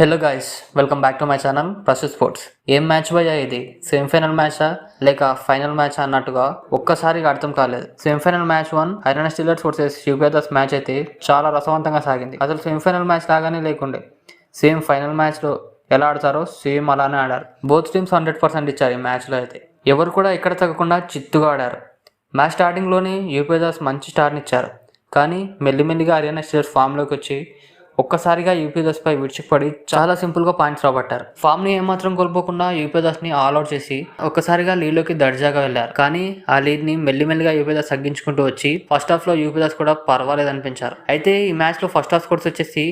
Hello guys welcome back to my channel Prasu sports ఏం match భయ్యా ఇది? Semi-final మ్యాచా లేక ఫైనల్ మ్యాచ్ అన్నట్టుగా? ఒక్కసారిగా అర్థం కాలేదు. Semifinal match one iron steelers versus UPS match అయితే చాలా రసవంతంగా సాగింది. అసలు సెమీఫైనల్ మ్యాచ్ లాగానే లేకుండే. సేమ్ ఫైనల్ మ్యాచ్లో ఎలా ఆడతారో సేమ్ అలానే ఆడారు. బోత్ టీమ్స్ హండ్రెడ్ పర్సెంట్ ఇచ్చారు ఈ మ్యాచ్లో అయితే. ఎవరు కూడా ఎక్కడ తగ్గకుండా చిత్తుగా ఆడారు. మ్యాచ్ స్టార్టింగ్లోనే యూపీఎస్ మంచి స్టార్ని ఇచ్చారు. కానీ మెల్లిమెల్లిగా హర్యానా స్టీలర్స్ ఫామ్లోకి వచ్చి ఒక్కసారిగా యూపీఎస్ పై విడిచిపడి చాలా సింపుల్గా పాయింట్స్ రాబట్టారు. ఫామ్ని ఏమాత్రం కోల్పోకుండా యూపీఎస్ని ఆల్అౌట్ చేసి ఒక్కసారిగా లీడ్లోకి దర్జాగా వెళ్ళారు కానీ ఆ లీడ్ని మెల్లిమెల్లిగా దాస్ తగ్గించుకుంటూ వచ్చి ఫస్ట్ హాఫ్లో దాస్ కూడా పర్వాలేదు అనిపించారు అయితే ఈ మ్యాచ్లో ఫస్ట్ హాఫ్ స్కోర్స్ వచ్చేసి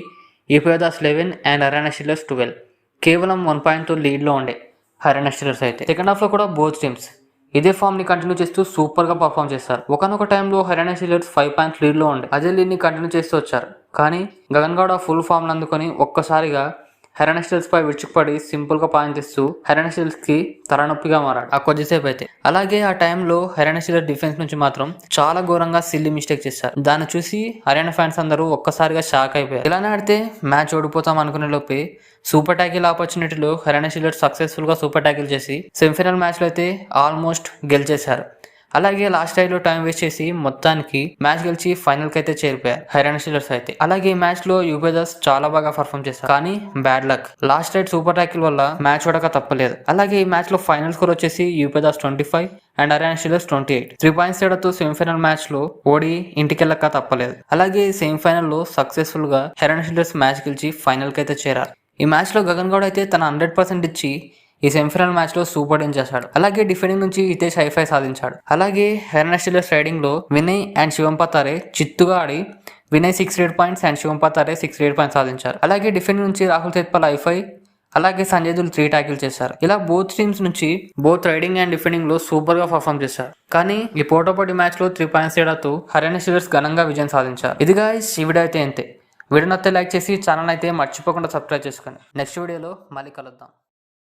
UP Das eleven and Haryana Steelers twelve. కేవలం వన్ పాయింట్ లీడ్లో ఉండే హర్యానా స్టీలర్స్ అయితే. సెకండ్ హాఫ్లో కూడా బోత్ టీమ్స్ ఇదే ఫామ్ని కంటిన్యూ చేస్తూ సూపర్గా పర్ఫామ్ చేస్తారు. ఒకనొక టైంలో హర్యానా స్టీలర్స్ ఫైవ్ పాయింట్స్ లీడ్లో ఉండే అదే లీడ్ని కంటిన్యూ చేస్తూ వచ్చారు. కానీ గగన్ గౌడ ఫుల్ ఫామ్లు అందుకొని ఒక్కసారిగా హెరానా పై విరుచుకుపడి సింపుల్గా పాయింట్ ఇస్తూ కి తలనొప్పిగా మారాడు. ఆ కొద్దిసేపు అయితే. అలాగే ఆ టైంలో హెరానా స్టీలర్ డిఫెన్స్ నుంచి మాత్రం చాలా ఘోరంగా సిల్లీ మిస్టేక్ చేశారు. దాన్ని చూసి హర్యానా ఫ్యాన్స్ అందరూ ఒక్కసారిగా షాక్ అయిపోయారు. ఇలానే ఆడితే మ్యాచ్ ఓడిపోతాం అనుకునే లోపే సూపర్ ట్యాకిల్ ఆపర్చునిటీలో హర్యానా సక్సెస్ఫుల్గా సూపర్ ట్యాకిల్ చేసి సెమీఫైనల్ మ్యాచ్లో అయితే ఆల్మోస్ట్ గెలిచేశారు. అలాగే లాస్ట్ టైంలో టైం వేస్ట్ చేసి మొత్తానికి మ్యాచ్ గెలిచి ఫైనల్కి అయితే చేరిపోయారు హైరాణ స్టీలర్స్ అయితే. అలాగే ఈ మ్యాచ్లో యూపీఎస్ చాలా బాగా పర్ఫామ్ చేశారు. కానీ bad luck last raid super tackle వల్ల మ్యాచ్ ఓడక తప్పలేదు. అలాగే ఈ మ్యాచ్లో ఫైనల్ స్కోర్ వచ్చేసి UPS twenty five and Haryana Steelers twenty eight three points తేడాతో సెమీఫైనల్ మ్యాచ్లో ఓడి ఇంటికెళ్ళక తప్పలేదు. అలాగే సెమీఫైనల్లో సక్సెస్ఫుల్గా హెరాన్ స్టీలర్స్ మ్యాచ్ గెలిచి ఫైనల్కి అయితే చేరారు. ఈ మ్యాచ్లో గగన్ గౌడ్ అయితే తన హండ్రెడ్ పర్సెంట్ ఇచ్చి ఈ సెమీఫైనల్ మ్యాచ్లో సూపర్ విన్ చేశాడు. అలాగే డిఫెండింగ్ నుంచి హితేష్ హైఫై సాధించాడు. అలాగే హెరనా స్టీలర్స్ రైడింగ్లో వినయ్ అండ్ శివంపతారే చిత్తుగా ఆడి Vinay six raid points and Shivam Patare six raid points సాధించారు. అలాగే డిఫెండింగ్ నుంచి రాహుల్ తేత్పల్ హైఫై అలాగే సంజయ్ దుల్ త్రీ ట్యాకిల్ చేశారు. ఇలా బోత్ టీమ్స్ నుంచి బోత్ రైడింగ్ అండ్ డిఫెండింగ్లో సూపర్గా పర్ఫామ్ చేశారు. కానీ ఈ పోటాపోటీ మ్యాచ్లో త్రీ పాయింట్స్ తేడాతో హర్యానా స్టీలర్స్ ఘనంగా విజయం సాధించారు. ఇదిగా గాయస్ ఈ వీడియో అయితే అంతే. వీడియో నచ్చితే లైక్ చేసి ఛానల్ అయితే మర్చిపోకుండా సబ్స్క్రైబ్ చేసుకోండి నెక్స్ట్ వీడియోలో మళ్ళీ కలుద్దాం.